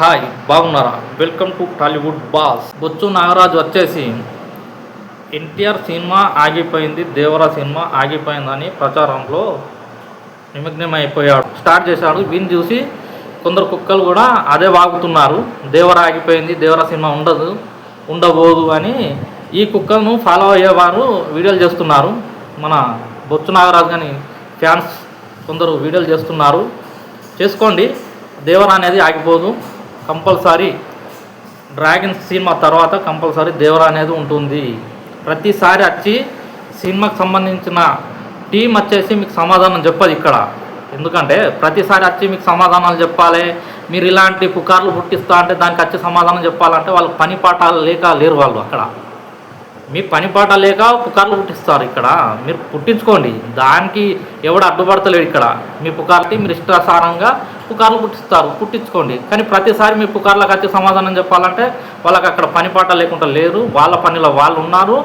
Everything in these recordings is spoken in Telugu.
హాయ్ బాగున్నారా? Welcome to Tollywood boss. బొచ్చు నాగరాజు వచ్చేసి ఎన్టీఆర్ సినిమా ఆగిపోయింది దేవరా సినిమా ఆగిపోయిందని ప్రచారంలో నిమగ్నం అయిపోయాడు స్టార్ట్ చేశాడు వీని చూసి కొందరు కుక్కలు కూడా అదే వాగుతున్నారు. దేవరా ఆగిపోయింది దేవరా సినిమా ఉండదు ఉండబోదు అని ఈ కుక్కలను ఫాలో అయ్యేవారు వీడియోలు చేస్తున్నారు. మన బొచ్చు నాగరాజు కానీ ఫ్యాన్స్ కొందరు వీడియోలు చేస్తున్నారు. చేసుకోండి దేవరా అనేది ఆగిపోదు. కంపల్సరీ డ్రాగన్ సినిమా తర్వాత కంపల్సరీ దేవరా అనేది ఉంటుంది. ప్రతిసారి వచ్చి సినిమాకి సంబంధించిన టీం వచ్చేసి మీకు సమాధానం చెప్పదు ఇక్కడ. ఎందుకంటే ప్రతిసారి వచ్చి మీకు సమాధానాలు చెప్పాలి మీరు ఇలాంటి పుకార్లు పుట్టిస్తా అంటే దానికి వచ్చి సమాధానం చెప్పాలంటే వాళ్ళకి పని పాఠాలు లేక లేరు వాళ్ళు అక్కడ. మీ పని పాట లేక పుకార్లు పుట్టిస్తారు ఇక్కడ. మీరు పుట్టించుకోండి. దానికి ఎవడు అడ్డుపడతలేడు ఇక్కడ. మీ పుకార్కి మీరు ఇష్టాసారంగా పుకార్లు పుట్టిస్తారు పుట్టించుకోండి. కానీ ప్రతిసారి మీ పుకార్లకు వచ్చి సమాధానం చెప్పాలంటే వాళ్ళకి అక్కడ పని పాట లేకుండా లేరు. వాళ్ళ పనిలో వాళ్ళు ఉన్నారు.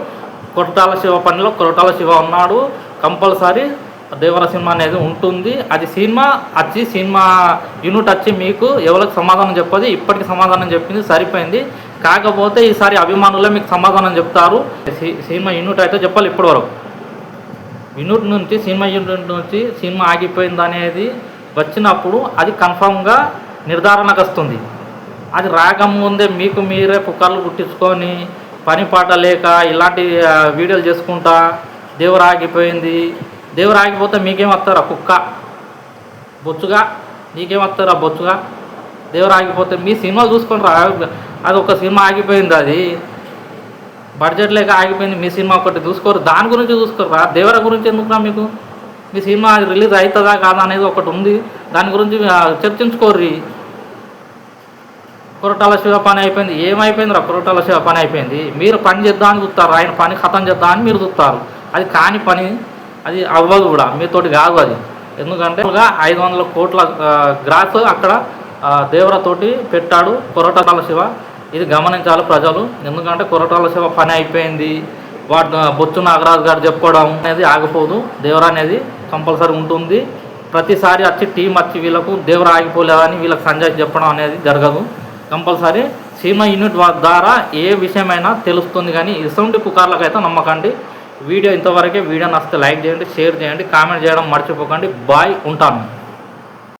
కొరటాల శివ పనిలో కొరటాల శివ ఉన్నాడు. కంపల్సరీ దేవర సినిమా అనేది ఉంటుంది. అది సినిమా వచ్చి సినిమా యూనిట్ వచ్చి మీకు ఎవరికి సమాధానం చెప్పదు. ఇప్పటికి సమాధానం చెప్పింది సరిపోయింది. కాకపోతే ఈసారి అభిమానులే మీకు సమాధానం చెప్తారు. సి- సినిమా యూనిట్ అయితే చెప్పాలి ఇప్పటివరకు. యూనిట్ నుంచి సినిమా యూనిట్ నుంచి సినిమా ఆగిపోయింది అనేది వచ్చినప్పుడు అది కన్ఫామ్గా నిర్ధారణకు వస్తుంది. అది రాగం ముందే మీకు మీరే పుకార్లు పుట్టించుకొని పని పాట లేక ఇలాంటి వీడియోలు చేసుకుంటా దేవుడు ఆగిపోయింది. దేవుడు ఆగిపోతే మీకేం వస్తారా? కుక్క. బొచ్చుగా. నీకేం వస్తారా? బొచ్చుగా. దేవుడు ఆగిపోతే మీ సినిమా చూసుకొని రా అది ఒక సినిమా ఆగిపోయింది అది. బడ్జెట్ లేక ఆగిపోయింది. మీ సినిమా ఒకటి చూసుకోరు. దాని గురించి చూసుకోరురా దేవుడి గురించి ఎందుకురా మీకు? మీ సినిమా రిలీజ్ అవుతుందా కాదా అనేది ఒకటి ఉంది. దాని గురించి చర్చించుకోర్రి. కొరటాల శివ పని అయిపోయింది. ఏమైపోయిందిరా కొరటాల శివ పని అయిపోయింది? మీరు పని చేద్దామని చూస్తారు. ఆయన పని ఖతం చేద్దామని మీరు చూస్తారు. అది కాని పని అది అవ్వదు కూడా. మీతోటి కాదు అది. ఎందుకంటే ఐదు వందల కోట్ల గ్రాస్ అక్కడ దేవరతోటి పెట్టాడు కొరటాల శివ. ఇది గమనించాలి ప్రజలు. ఎందుకంటే కొరటాల శివ పని అయిపోయింది. వాటి బొచ్చు నాగరాజు గారు చెప్పుకోవడం అనేది ఆగిపోదు. దేవర అనేది కంపల్సరీ ఉంటుంది. ప్రతిసారి వచ్చి టీం వచ్చి వీళ్ళకు దేవర ఆగిపోలేదని వీళ్ళకి సంజయ్ చెప్పడం అనేది జరగదు. కంపల్సరీ సినిమా యూనిట్ ద్వారా ఏ విషయమైనా తెలుస్తుంది కానీ ఇటువంటి పుకార్లకైతే నమ్మకండి. వీడియో ఇంతవరకే వీడియో నచ్చితే లైక్ చేయండి షేర్ చేయండి కామెంట్ చేయడం మర్చిపోకండి. బాయ్ ఉంటాను.